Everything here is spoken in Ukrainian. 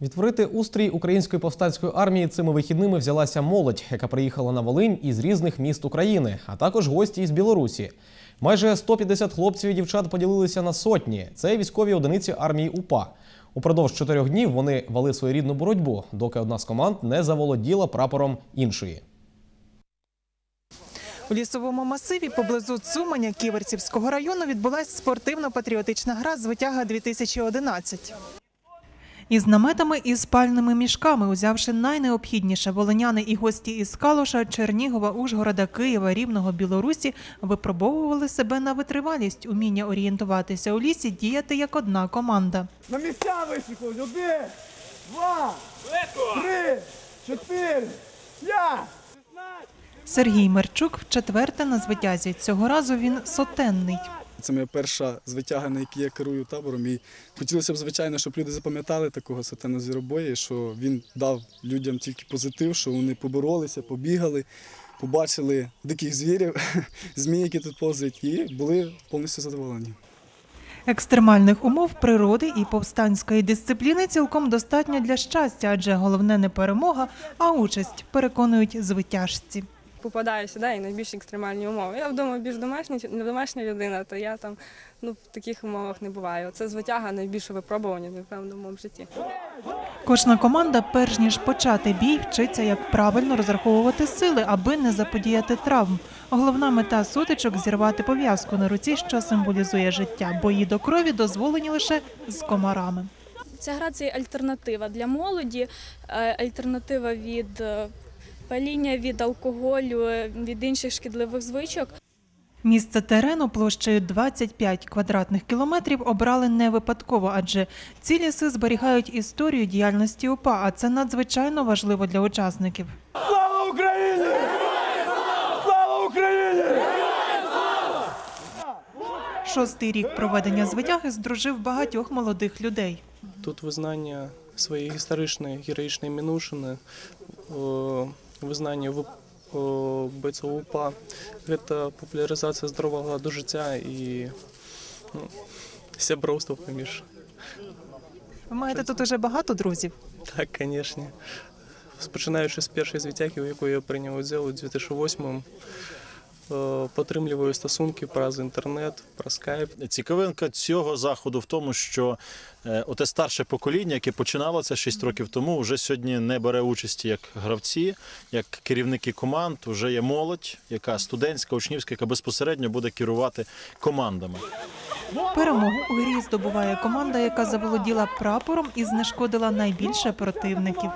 Відтворити устрій української повстанської армії цими вихідними взялася молодь, яка приїхала на Волинь із різних міст України, а також гості із Білорусі. Майже 150 хлопців і дівчат поділилися на сотні. Це військові одиниці армії УПА. Упродовж чотирьох днів вони вели своєрідну боротьбу, доки одна з команд не заволоділа прапором іншої. У лісовому масиві поблизу Цуманя Ківерцівського району відбулася спортивно-патріотична гра «Звитяга 2011». Із наметами і спальними мішками, узявши найнеобхідніше, волиняни і гості із Калуша, Чернігова, Ужгорода, Києва, Рівного, Білорусі випробовували себе на витривалість, уміння орієнтуватися у лісі, діяти як одна команда. На місця вишикують. Один, два, три, чотири, п'ять. Сергій Мерчук вчетверте на звитязі. Цього разу він сотенний. Це моя перша звитяга, на якій я керую табором. І хотілося б, звичайно, щоб люди запам'ятали такого сатана Звіробоя, що він дав людям тільки позитив, що вони поборолися, побігали, побачили диких звірів, змій, які тут повзають, і були повністю задоволені. Екстремальних умов природи і повстанської дисципліни цілком достатньо для щастя, адже головне не перемога, а участь, переконують звитяжці. Попадаю сюди і на більш екстремальні умови. Я вдома більш домашня, не домашня людина, то я там ну, в таких умовах не буваю. Це звитяга найбільше випробування, напевно, в моєму житті. Кожна команда, перш ніж почати бій, вчиться, як правильно розраховувати сили, аби не заподіяти травм. Головна мета сутичок зірвати пов'язку на руці, що символізує життя. Бої до крові дозволені лише з комарами. Ця гра це альтернатива для молоді, е, альтернатива від е, паління, від алкоголю, е, від інших шкідливих звичок. Місце терену площею 25 квадратних кілометрів обрали не випадково, адже ці ліси зберігають історію діяльності УПА, а це надзвичайно важливо для учасників. Слава Україні! Слава Україні! Шостий рік проведення звитяги здружив багатьох молодих людей. Тут визнання своєї історичної героїчної минувшини, о, визнання в о, бойців УПА, це популяризація здорового ладу життя і ну, сябровство поміж. Ви маєте тут уже багато друзів. Так, звісно. Починаючи з першої звітяки, у яку я прийняв удзел у 2008 е, Потримлюю стосунки про інтернет, про скайп. Цікавинка цього заходу в тому, що е, оте старше покоління, яке починало це 6 років тому, вже сьогодні не бере участі як гравці, як керівники команд. Вже є молодь, яка студентська, учнівська, яка безпосередньо буде керувати командами. Перемогу у грі здобуває команда, яка заволоділа прапором і знешкодила найбільше противників.